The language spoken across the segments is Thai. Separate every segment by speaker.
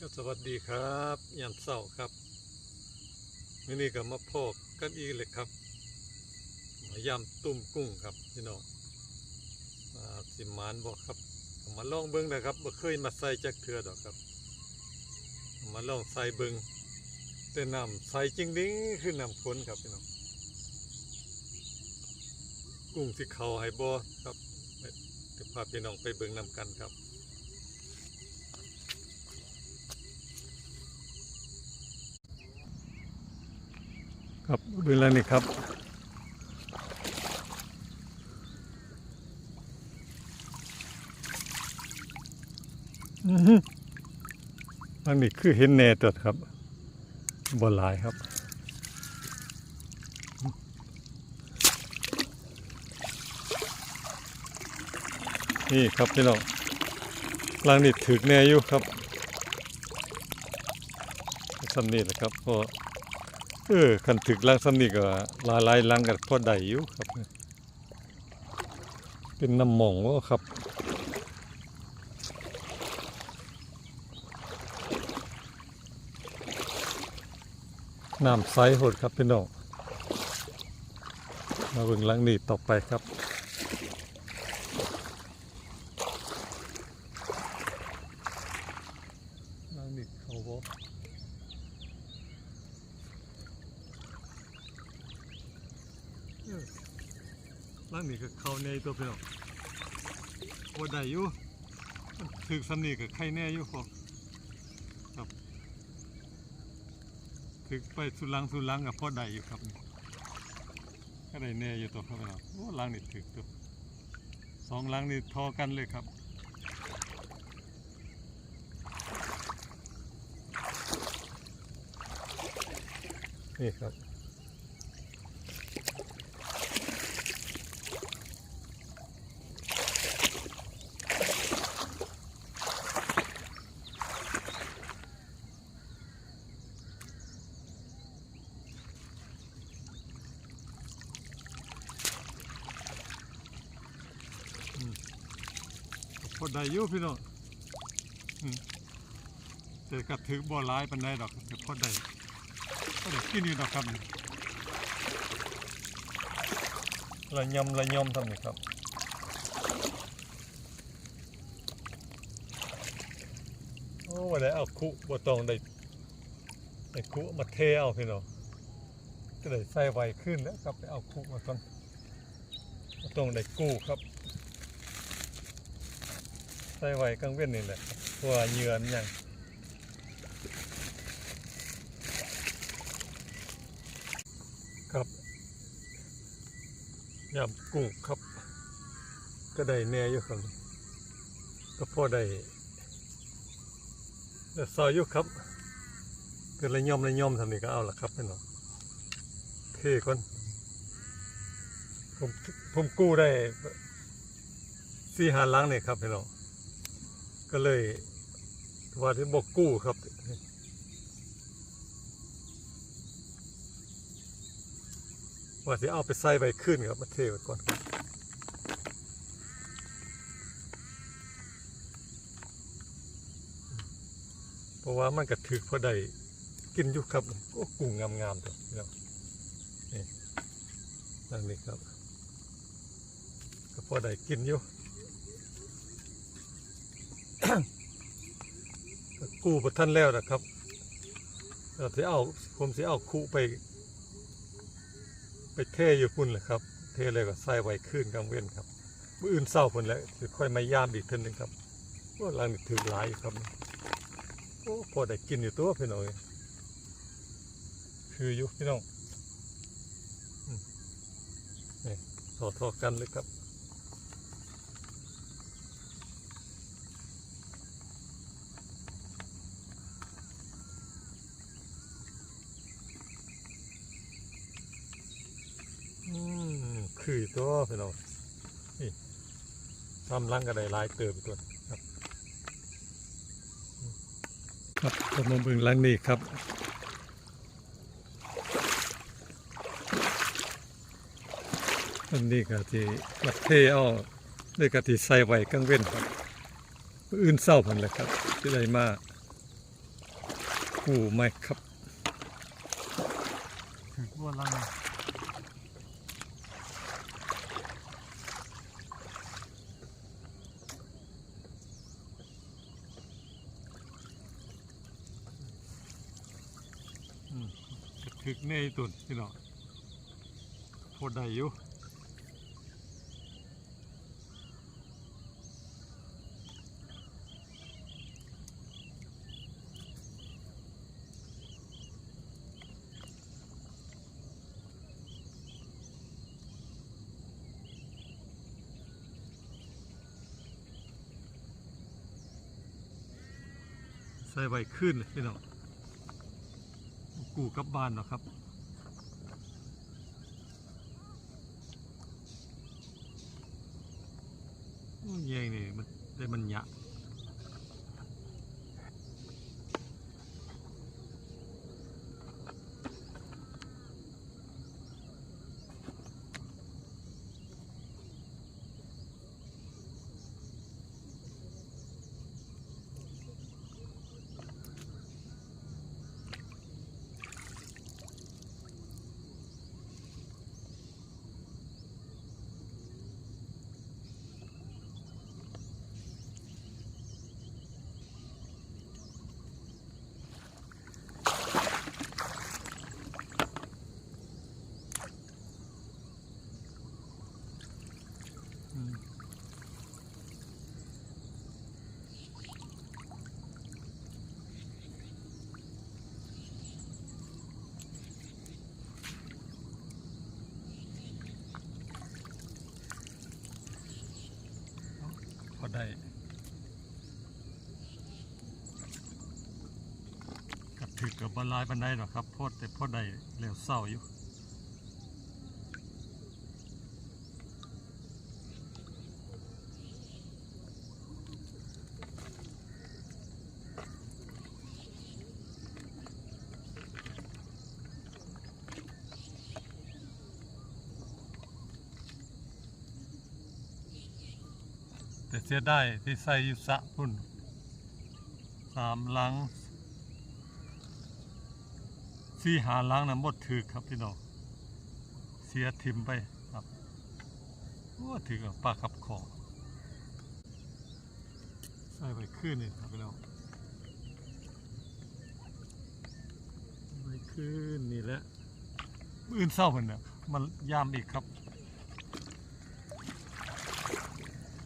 Speaker 1: ก็สวัสดีครับยามเศร้าครับมื้อนี้ก็มาพอกกันอีกเลยครับมายำตุ้มกุ้งครับพี่น้องสิมานบอกครับ มาลองเบิ้งนะครับบ่เคยมาใส่จักเทือดอกครับ มาลองใส่เบิ้งแต่น้ำใส่จริงดิ้งคือน้ำฝนครับพี่น้องกุ้งที่เขาให้บ่ครับเดี๋ยวพาพี่น้องไปเบิ้งนำกันครับ ครับดูแลนี่ครับอันนี้คือเห็นแน่ตัวครับบ่หลายครับนี่ครับพี่น้องลังนี่ถึกแน่อยู่ครับสำนีแหละครับเพอ เออขันถึกลังสำนีก็ลายลายลังกันพอได้อยู่ครับ เป็นน้ำหมองวะครับน้ำใสโหดครับพี่น้องมาเบิ่งลังนี่ต่อไปครับ ลังนี้เขาบอก เออร่างนี้ก็เข้าใน ตัวพี่น้องโอ้ได้อยู่ถึกสำนีกับไข่แน่อยู่พอครับถึกไปสุลังสุลังกับพ่อได้อยู่ครับก็ได้แน่อยู่ตัวครับพี่น้องโอ้ลังนี่ถึกตัวสองลังนี่ทอกันเลยครับนี่ครับ พอได้อยู่พี่น้องอืมแต่กระถือบ่ร้ายปันได้ดอกแต่พอได้พอได้กินอยู่ดอกครับนี่ละยำละยำทำนี่ครับโอ้ว่าได้เอาคุบ่ตองได้ได้คุมาเทเอาพี่น้องก็ได้ใส่ไวขึ้นแล้วครับไปเอาคุมาก่อนต้องได้กู้ครับ ส่ไว้กลางเว้นนี่แหละเพราะว่าเยื่อมันยังครับยำกุ้งครับ ก็ได้แน่อยู่ครับก็พอได้แต่ซอยอยู่ครับเกิดระย่อมระย่อมทำนี่ก็เอาละครับพี่น้องเคก่อนผมผมกู้ได้สี่หาล้างนี่ครับพี่น้อง ก็เลยว่าที่บอกกู้ครับว่าที่เอาไปใส่ใบขึ้นครับมาเทไว้ก่อนครับเพราะว่ามันกระถึกพอได้กินอยู่ครับโอ้กุ้งงามๆตัวนี่นั่นนี่ครับ ก็พอได้กินอยู่ กู้ประท่านแล้วนะครับเราจะเอาผมจะเอาคู่ไป ไปเทอยู่พุ่นแหละครับ เทเลยก็ใส่ไว้ขึ้นกลางเว้นครับมื่ออื่นเศร้าพุ่นแล้วจะค่อยมายามอีกทีนึงครับว่าลังนี่ถือหลายอยู่ครับโอ้พอได้กินอยู่ตัวพี่น้องเอ้ยคืออยู่พี่น้องนี่ทอดทอกันเลยครับ อืม คือตัวพี่น้องนี่ทำรังก็ได้หลายเติบตัวครับอืมครับก็มาเบิ่งรังนี้ครับอันนี้ก็ที่วัดเทเอาด้วยกะที่ใส่ไว้กลางเว้นครับมื้ออื่นเศร้าพันแหละครับ ที่ได้มาคู่ไหมครับถึงว่าลังอืมก็ ถึกในตุนพี่น้องพอได้อยู่ใส่ใบขึ้นเลยพี่น้อง กูกลับบ้านเนาะครับยแยงนี่มันได้มันหยะอืมพอได้ กับถือกับบลายบันไดหรอกครับพอแต่พอได้แล้วเศร้าอยู่แต่เสียได้ที่ใส่ยู่สระพุ่นสามหลัง สีหาหลังนะหมดถือครับพี่น้องเสียทิมไปครับว่าถือกับปลาขับคอใส่ไปขึ้นนี่ครับพี่น้องไปขึ้นนี่แหละมื้ออื่นเศร้าเหมือนเนี่ยมันยามอีกครับ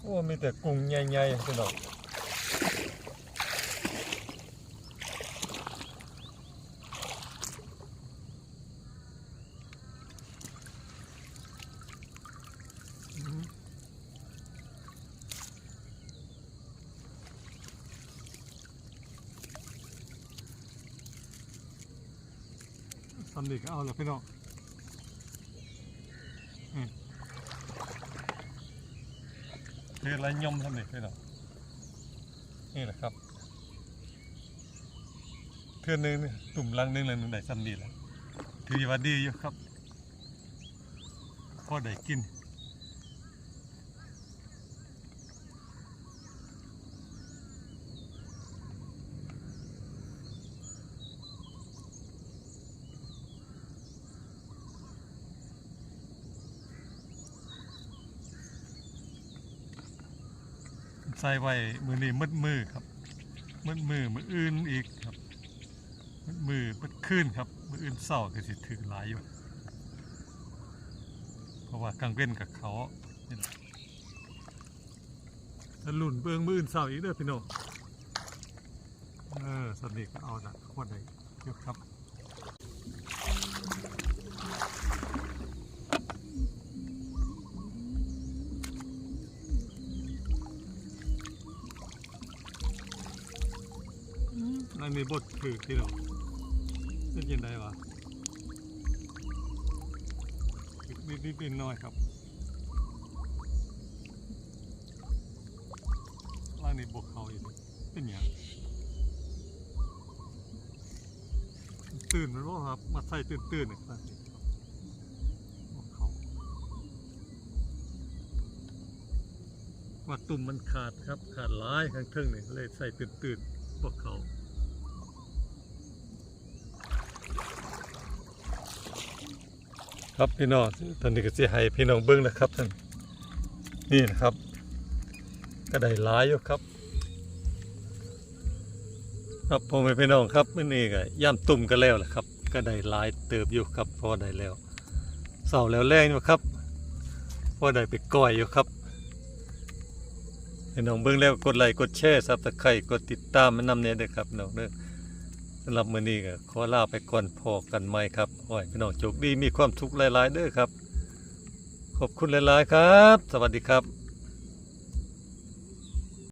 Speaker 1: โอ้มีแต่กุ้งใหญ่ๆพี่น้อง สำนีก็เอาแล้วพี่น้องอืมเรียกไรย่อมทำนี่พี่น้องนี่แหละครับเทือนหนึงตุ่มลังหนึงเลยหนึ่งได้ซ้ำนี่แหละถือว่าดีอยู่ครับพอได้กิน ใส่ไว้มือนี้มืดมือครับมืดมือมืออื่นอีกครับมืดมือมืดขึ้นครับมืออื่นเศร้าก็สิถือหลายอยู่ เพราะว่ากลางเว้นกับเขานี่แหละจะหลุนเบื้องมืออื่นเศร้าอีกเด้อพี่น้องเออสนิทก็เอานะคนไหนเยอะครับ นั่นมีบทถือที่เราเป็นยังไงวะนิดนิดนิดน้อยครับล่างนี้บกเขาอีกเป็นอย่างตื่นมันว่าครับ มาใส่ตื่นตื่นๆนะครับวกเขาว่าตุ่มมันขาดครับ ขาดลายข้างเทิงนี่เลยใส่ตื่นตื่นๆบวกเขา ครับพี่น้องตอนนี้ก็สิให้พี่น้องเบิ่งนะครับท่านนี่นะครับ ก็ได้หลายอยู่ครับ ครับพ่อแม่พี่น้องครับมื้อนี้ก็ย่ำตุ่มกันแล้วแหละครับ ก็ได้หลายเติบอยู่ครับพอได้แล้วเสาแล้วแรงอยู่ครับพอได้ไปก้อยอยู่ครับพี่น้องเบิ่งแล้วกดไลค์กดแชร์ซับสไครต์กดติดตามมันนำเนี่ยเด้อครับน้องเด้อ สำหรับมื้อนี้ก็ขอลาไปก่อนพอกันใหม่ครับขอให้พี่น้องโชคดีมีความสุขหลายๆเด้อครับ ขอบคุณหลายๆครับ สวัสดีครับ